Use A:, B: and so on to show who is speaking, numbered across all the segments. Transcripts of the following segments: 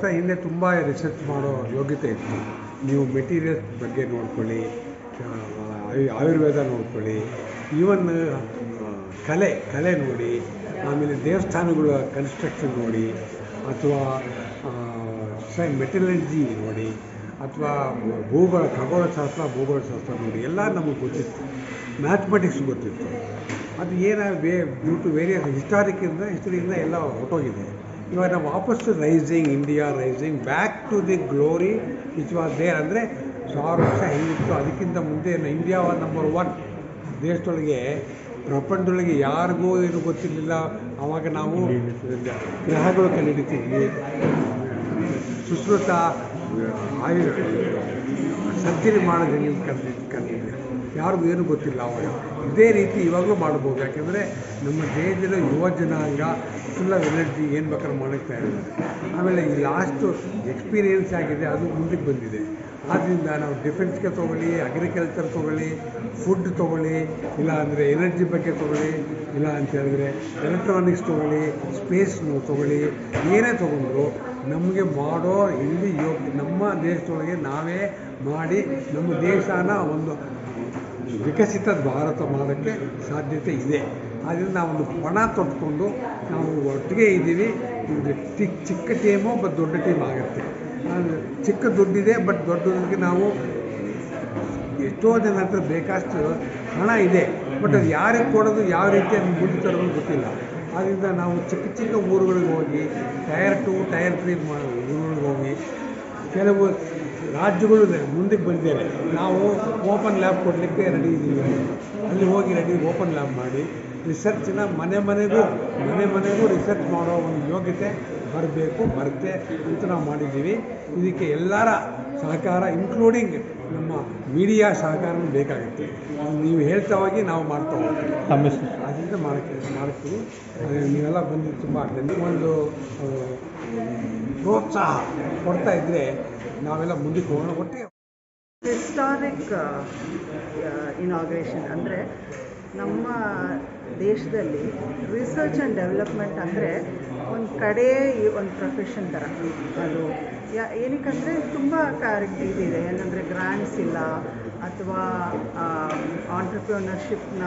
A: ವರ್ಷ ಹಿಂದೆ ತುಂಬ ರಿಸರ್ಚ್ ಮಾಡೋ ಯೋಗ್ಯತೆ ಇತ್ತು. ನೀವು ಮೆಟೀರಿಯಲ್ಸ್ ಬಗ್ಗೆ ನೋಡ್ಕೊಳ್ಳಿ ಆಯುರ್ವೇದ ನೋಡ್ಕೊಳ್ಳಿ ಈವನ್ ಕಲೆ ಕಲೆ ನೋಡಿ, ಆಮೇಲೆ ದೇವಸ್ಥಾನಗಳ ಕನ್ಸ್ಟ್ರಕ್ಷನ್ ನೋಡಿ, ಅಥವಾ ಸೈ ಮೆಟಲರ್ಜಿ ನೋಡಿ, ಅಥವಾ ಭೂಗೋಳ, ಖಗೋಳಶಾಸ್ತ್ರ, ಭೂಗೋಳಶಾಸ್ತ್ರ ನೋಡಿ, ಎಲ್ಲ ನಮಗೆ ಗೊತ್ತಿತ್ತು. ಮ್ಯಾಥಮೆಟಿಕ್ಸ್ ಗೊತ್ತಿತ್ತು. ಅದು anyway due to various ಹಿಸ್ಟಾರಿಕಿಂದ ಹಿಸ್ಟರಿಯಿಂದ ಎಲ್ಲ ಹೊರಟೋಗಿದೆ. ಇವಾಗ ನಾವು ವಾಪಸ್ rising India rising back to the glory which was there ಅಂದರೆ ಸಾವಿರ ವರ್ಷ ಹೆಂಗಿತ್ತು. ಅದಕ್ಕಿಂತ ಮುಂದೆ ಇಂಡಿಯಾ ನಂಬರ್ ಒನ್ ದೇಶದೊಳಗೆ, ಪ್ರಪಂಚದೊಳಗೆ ಯಾರಿಗೂ ಏನು ಗೊತ್ತಿರಲಿಲ್ಲ. ಆವಾಗ ನಾವು ಗ್ರಹಗಳು ಕಂಡುಹಿಡಿತಿದ್ವಿ ಸುಶ್ರುತ ಆಯು ಸರ್ಜರಿ ಮಾಡೋದು ಕಂಡು ಕಂಡಿದ್ದೆ ಯಾರಿಗೂ ಏನು ಗೊತ್ತಿಲ್ಲ ಅವಾಗ. ಇದೇ ರೀತಿ ಇವಾಗಲೂ ಮಾಡ್ಬೋದು. ಯಾಕೆಂದರೆ ನಮ್ಮ ದೇಶದ ಯುವ ಜನಾಂಗ ಫುಲ್ ಆಫ್ ಎನರ್ಜಿ ಏನು ಬೇಕಾದ್ರೂ ಮಾಡೋಕ್ಕೆ ಇದ್ದಾರೆ. ಆಮೇಲೆ ಈ ಲಾಸ್ಟು ಎಕ್ಸ್ಪೀರಿಯೆನ್ಸ್ ಆಗಿದೆ, ಅದು ಮುಂದಕ್ಕೆ ಬಂದಿದೆ. ಆದ್ದರಿಂದ ನಾವು ಡಿಫೆನ್ಸ್ಗೆ ತೊಗೊಳ್ಳಿ ಅಗ್ರಿಕಲ್ಚರ್ ತೊಗೊಳ್ಳಿ ಫುಡ್ ತೊಗೊಳ್ಳಿ, ಇಲ್ಲ ಅಂದರೆ ಎನರ್ಜಿ ಬಗ್ಗೆ ತೊಗೊಳ್ಳಿ, ಇಲ್ಲ ಅಂತ ಹೇಳಿದ್ರೆ ಎಲೆಕ್ಟ್ರಾನಿಕ್ಸ್ ತೊಗೊಳ್ಳಿ ಸ್ಪೇಸ್ ತೊಗೊಳ್ಳಿ, ಏನೇ ತೊಗೊಂಡ್ರು ನಮಗೆ ಮಾಡೋ ಇಲ್ಲಿ ಯೋಗ್ಯ, ನಮ್ಮ ದೇಶದೊಳಗೆ ನಾವೇ ಮಾಡಿ, ನಮ್ಮ ದೇಶನ ಒಂದು ವಿಕಸಿತ ಭಾರತ ಮಾಡೋಕ್ಕೆ ಸಾಧ್ಯತೆ ಇದೆ. ಆದ್ದರಿಂದ ನಾವೊಂದು ಪಣ ತೊಟ್ಕೊಂಡು ನಾವು ಒಟ್ಟಿಗೆ ಇದ್ದೀವಿ. ಇದು ಚಿಕ್ಕ ಚಿಕ್ಕ ಟೀಮು ಬಟ್ ದೊಡ್ಡ ಟೀಮ್ ಆಗುತ್ತೆ. ಚಿಕ್ಕ ದುಡ್ಡಿದೆ ಬಟ್ ದೊಡ್ಡದಕ್ಕೆ ನಾವು ಎಷ್ಟೋ ಜನ ಹತ್ರ ಬೇಕಷ್ಟು ಹಣ ಇದೆ. ಬಟ್ ಅದು ಯಾರಿಗೆ ಕೊಡೋದು, ಯಾವ ರೀತಿ ಅದನ್ನು ಮುಂದೆ ತರೋದು ಗೊತ್ತಿಲ್ಲ. ಆದ್ದರಿಂದ ನಾವು ಚಿಕ್ಕ ಚಿಕ್ಕ ಊರುಗಳಿಗೆ ಹೋಗಿ ಟಯರ್ ಟು ಟಯರ್ ತ್ರೀ ಊರುಗಳಿಗೆ ಹೋಗಿ ಕೆಲವು ರಾಜ್ಯಗಳು ಮುಂದಕ್ಕೆ ಬಂದಿದ್ದೇವೆ. ನಾವು ಓಪನ್ ಲ್ಯಾಬ್ ಕೊಡಲಿಕ್ಕೆ ರೆಡಿ ಇದ್ದೀವಿ. ಅಲ್ಲಿ ಹೋಗಿ ರೆಡಿ ಓಪನ್ ಲ್ಯಾಬ್ ಮಾಡಿ ರಿಸರ್ಚ್ನ ಮನೆ ಮನೆಗೂ ಮನೆ ಮನೆಗೂ ರಿಸರ್ಚ್ ಮಾಡೋ ಒಂದು ಯೋಗ್ಯತೆ ಬರಬೇಕು ಬರುತ್ತೆ ಅಂತ ನಾವು ಮಾಡಿದ್ದೀವಿ. ಇದಕ್ಕೆ ಎಲ್ಲರ ಸಹಕಾರ ಇನ್ಕ್ಲೂಡಿಂಗ್ ನಮ್ಮ ಮೀಡಿಯಾ ಸಹಕಾರ ಬೇಕಾಗುತ್ತೆ. ನೀವು ಹೇಳ್ತಾ ಹೋಗಿ ನಾವು ಮಾಡ್ತಾ ಹೋಗ್ತೀವಿ. ಅದರಿಂದ ಮಾಡಕ್ಕೆ ಮಾಡ್ತೀವಿ. ಅದೇ ನೀವೆಲ್ಲ ಬಂದಿದ್ದು ತುಂಬ ಒಂದು ಪ್ರೋತ್ಸಾಹ ಕೊಡ್ತಾ ಇದ್ದರೆ ನಾವೆಲ್ಲ ಮುಂದಕ್ಕೆ ಹೋಗೋಣ. ಕೊಟ್ಟೆ
B: ಹಿಸ್ಟಾರಿಕ್ ಇನಾಗ್ರೇಷನ್ ಅಂದರೆ ನಮ್ಮ ದೇಶದಲ್ಲಿ ರಿಸರ್ಚ್ ಆ್ಯಂಡ್ ಡೆವಲಪ್ಮೆಂಟ್ ಅಂದರೆ ಒಂದು ಕಡೆ ಒಂದು ಪ್ರೊಫೆಷನ್ ಥರ ಅದು ಯಾ ಏನಕ್ಕಂದರೆ ತುಂಬ ಕಾರ್ಯ ಇದಿದೆ ಏನಂದರೆ ಗ್ರ್ಯಾಂಡ್ಸ್ ಇಲ್ಲ ಅಥವಾ ಆಂಟ್ರಪ್ರಿನರ್ಶಿಪ್ನ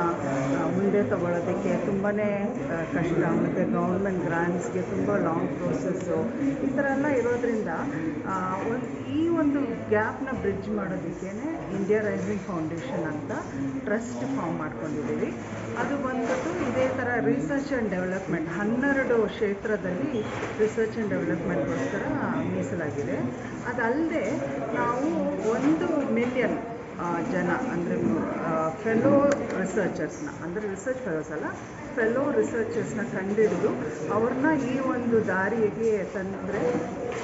B: ಮುಂದೆ ತಗೊಳ್ಳೋದಕ್ಕೆ ತುಂಬಾ ಕಷ್ಟ. ಮತ್ತು ಗೌರ್ಮೆಂಟ್ ಗ್ರ್ಯಾಂಟ್ಸ್ಗೆ ತುಂಬ ಲಾಂಗ್ ಪ್ರೋಸೆಸ್ಸು ಈ ಥರ ಎಲ್ಲ ಇರೋದ್ರಿಂದ ಒಂದು, ಈ ಒಂದು ಗ್ಯಾಪ್ನ ಬ್ರಿಡ್ಜ್ ಮಾಡೋದಕ್ಕೇ ಇಂಡಿಯಾ ರೈಸಿಂಗ್ ಫೌಂಡೇಶನ್ ಅಂತ ಟ್ರಸ್ಟ್ ಫಾರ್ಮ್ ಮಾಡ್ಕೊಂಡಿದ್ದೀವಿ. ಅದು ಬಂದ್ಬಿಟ್ಟು ಇದೇ ಥರ ರಿಸರ್ಚ್ ಆ್ಯಂಡ್ ಡೆವಲಪ್ಮೆಂಟ್ ಹನ್ನೆರಡು ಕ್ಷೇತ್ರದಲ್ಲಿ ರಿಸರ್ಚ್ ಆ್ಯಂಡ್ ಡೆವಲಪ್ಮೆಂಟ್ಗೋಸ್ಕರ ಮೀಸಲಾಗಿದೆ. ಅದಲ್ಲದೆ ನಾವು ಒಂದು ಮಿಲಿಯನ್ ಜನ, ಅಂದರೆ ಫೆಲೋ ರಿಸರ್ಚರ್ಸ್ನ ಅಂದರೆ ರಿಸರ್ಚ್ ಫೆಲೋಸ್ ಅಲ್ಲ ಫೆಲೋ ರಿಸರ್ಚರ್ಸ್ನ ಕಂಡಿಡಿದು ಅವ್ರನ್ನ ಈ ಒಂದು ದಾರಿಗೆ ತಂದರೆ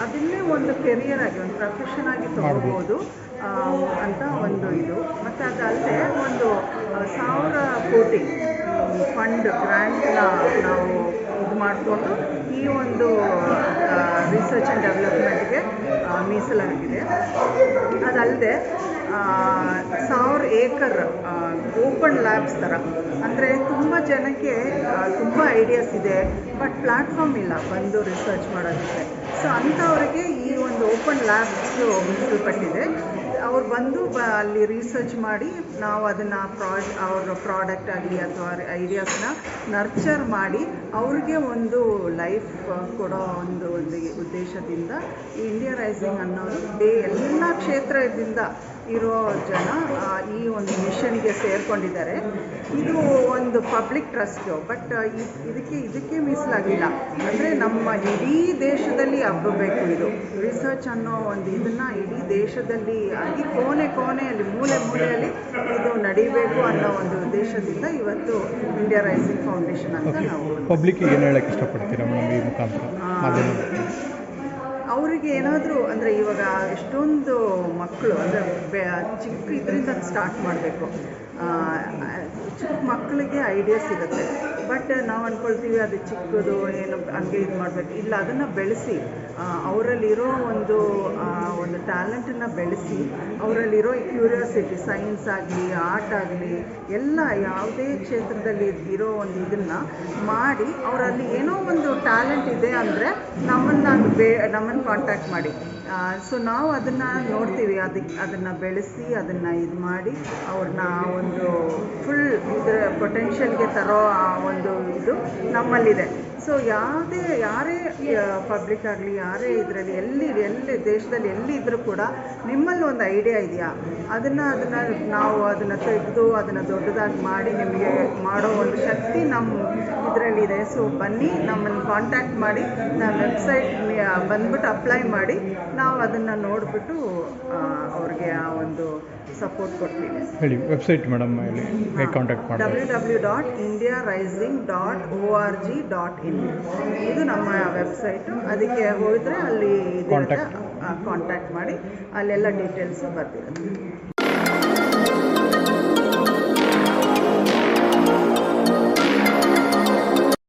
B: ಅದನ್ನೇ ಒಂದು ಕೆರಿಯರ್ ಆಗಿ, ಒಂದು ಪ್ರೊಫೆಷನ್ ಆಗಿ ತಗೋಬೋದು ಅಂತ ಒಂದು ಇದು. ಮತ್ತು ಅದಲ್ಲದೆ ಒಂದು ಸಾವಿರ ಕೋಟಿ ಫಂಡ್ ಗ್ರ್ಯಾಂಟ್ನ ನಾವು ಇದು ಮಾಡಿಕೊಂಡು ಈ ಒಂದು ರಿಸರ್ಚ್ ಆ್ಯಂಡ್ ಡೆವಲಪ್ಮೆಂಟ್ಗೆ ಮೀಸಲಾಗಿದೆ. ಅದಲ್ಲದೆ ಸಾವಿರ ಏಕರ್ ಓಪನ್ ಲ್ಯಾಬ್ಸ್ ಥರ ಅಂದರೆ ತುಂಬ ಜನಕ್ಕೆ ತುಂಬ ಐಡಿಯಾಸ್ ಇದೆ ಬಟ್ ಪ್ಲ್ಯಾಟ್ಫಾರ್ಮ್ ಇಲ್ಲ ಬಂದು ರಿಸರ್ಚ್ ಮಾಡೋದಕ್ಕೆ. ಸೊ ಅಂಥವ್ರಿಗೆ ಈ ಒಂದು ಓಪನ್ ಲ್ಯಾಬ್ಸು ಮೀಸಲ್ಪಟ್ಟಿದೆ ಅವ್ರು ಬಂದು ಬ, ಅಲ್ಲಿ ರಿಸರ್ಚ್ ಮಾಡಿ ನಾವು ಅದನ್ನು ಪ್ರಾಡ್ ಅವ್ರ ಪ್ರಾಡಕ್ಟ್ ಆಗಲಿ ಅಥವಾ ಐಡಿಯಾಸ್ನ ನರ್ಚರ್ ಮಾಡಿ ಅವ್ರಿಗೆ ಒಂದು ಲೈಫ್ ಕೊಡೋ ಒಂದು ಒಂದು ಉದ್ದೇಶದಿಂದ ಇಂಡಿಯಾ ರೈಸಿಂಗ್ ಅನ್ನೋದು ಬೇ ಎಲ್ಲ ಕ್ಷೇತ್ರದಿಂದ ಇರೋ ಜನ ಈ ಒಂದು ಮಿಷನ್ಗೆ ಸೇರ್ಕೊಂಡಿದ್ದಾರೆ. ಇದು ಒಂದು ಪಬ್ಲಿಕ್ ಟ್ರಸ್ಟು ಬಟ್ ಇದಕ್ಕೆ ಇದಕ್ಕೆ ಮೀಸಲಾಗಿಲ್ಲ ಅಂದರೆ ನಮ್ಮ ಇಡೀ ದೇಶದಲ್ಲಿ ಹಬ್ಬಬೇಕು ಇದು. ರಿಸರ್ಚ್ ಅನ್ನೋ ಒಂದು ಇದನ್ನು ಇಡೀ ದೇಶದಲ್ಲಿ ಆಗಿ ಕೋಣೆ ಕೋಣೆಯಲ್ಲಿ ಮೂಲೆ ಮೂಲೆಯಲ್ಲಿ ಇದು ನಡಿಬೇಕು ಅನ್ನೋ ಒಂದು ಉದ್ದೇಶದಿಂದ ಇವತ್ತು ಇಂಡಿಯಾ ರೈಸಿಂಗ್ ಫೌಂಡೇಶನ್ ಅಂತ ನಾವು
C: ಪಬ್ಲಿಕ್ ಏನು ಹೇಳಕ್ಕೆ ಇಷ್ಟಪಡ್ತೀರಾ ಮೇಡಮ್ ಈ ಮುಖಾಂತರ?
B: ಅವರಿಗೆ ಏನಾದರೂ, ಅಂದರೆ ಇವಾಗ ಎಷ್ಟೊಂದು ಮಕ್ಕಳು ಅಂದರೆ ಬೆ, ಚಿಕ್ಕ ಇದರಿಂದ ಸ್ಟಾರ್ಟ್ ಮಾಡಬೇಕು. ಚಿಕ್ಕ ಮಕ್ಕಳಿಗೆ ಐಡಿಯಾ ಸಿಗುತ್ತೆ. ಬಟ್ ನಾವು ಅಂದ್ಕೊಳ್ತೀವಿ ಅದು ಚಿಕ್ಕದು, ಏನು ಹಂಗೆ ಇದು ಮಾಡಬೇಕು ಇಲ್ಲ, ಅದನ್ನು ಬೆಳೆಸಿ. ಅವರಲ್ಲಿರೋ ಒಂದು ಒಂದು ಟ್ಯಾಲೆಂಟನ್ನು ಬೆಳೆಸಿ, ಅವರಲ್ಲಿರೋ ಕ್ಯೂರಿಯಾಸಿಟಿ ಸೈನ್ಸ್ ಆಗಲಿ ಆರ್ಟ್ ಆಗಲಿ, ಎಲ್ಲ ಯಾವುದೇ ಕ್ಷೇತ್ರದಲ್ಲಿ ಇರೋ ಒಂದು ಇದನ್ನು ಮಾಡಿ ಅವರಲ್ಲಿ ಏನೋ ಒಂದು ಟ್ಯಾಲೆಂಟ್ ಇದೆ ಅಂದರೆ ನಮ್ಮನ್ನು ಬೇ, ನಮ್ಮನ್ನು ಕಾಂಟ್ಯಾಕ್ಟ್ ಮಾಡಿ. ಸೊ ನಾವು ಅದನ್ನು ನೋಡ್ತೀವಿ. ಅದಕ್ಕೆ ಅದನ್ನು ಬೆಳೆಸಿ, ಅದನ್ನು ಇದು ಮಾಡಿ ಅವ್ರನ್ನ ಒಂದು ಫುಲ್ ಇದರ ಪೊಟೆನ್ಷಿಯಲ್ಗೆ ತರೋ ಆ ಒಂದು ಇದು ನಮ್ಮಲ್ಲಿದೆ. ಸೊ ಯಾವುದೇ, ಯಾರೇ ಪಬ್ಲಿಕ್ ಆಗಲಿ ಯಾರೇ ಇದರಲ್ಲಿ, ಎಲ್ಲಿ ಎಲ್ಲಿ ದೇಶದಲ್ಲಿ ಎಲ್ಲಿ ಇದ್ದರೂ ಕೂಡ ನಿಮ್ಮಲ್ಲಿ ಒಂದು ಐಡಿಯಾ ಇದೆಯಾ? ಅದನ್ನು ಅದನ್ನು ನಾವು ಅದನ್ನು ತೆಗೆದು ಅದನ್ನು ದೊಡ್ಡದಾಗಿ ಮಾಡಿ ನಿಮಗೆ ಮಾಡೋ ಒಂದು ಶಕ್ತಿ ನಮ್ಮ ಇದರಲ್ಲಿದೆ ಸೊ ಬನ್ನಿ, ನಮ್ಮನ್ನು ಕಾಂಟ್ಯಾಕ್ಟ್ ಮಾಡಿ ನಮ್ಮ ವೆಬ್ಸೈಟ್ ಬಂದ್ಬಿಟ್ಟು ಅಪ್ಲೈ ಮಾಡಿ, ನಾವು ಅದನ್ನು ನೋಡಿಬಿಟ್ಟು ಅವ್ರಿಗೆ ಒಂದು ಸಪೋರ್ಟ್ ಕೊಡ್ತೀನಿ
C: ಹೇಳಿ ವೆಬ್ಸೈಟ್ ಮೇಡಮ್ ಹೇಳಿ contact contact
B: W dot India rising dot O R G dot in ಇದು ನಮ್ಮ ವೆಬ್ಸೈಟು ಅದಕ್ಕೆ ಹೋದರೆ ಅಲ್ಲಿ. ಕಾಂಟ್ಯಾಕ್ಟ್ ಮಾಡಿ ಅಲ್ಲೆಲ್ಲ ಡೀಟೇಲ್ಸು ಬರ್ತಿರುತ್ತೆ.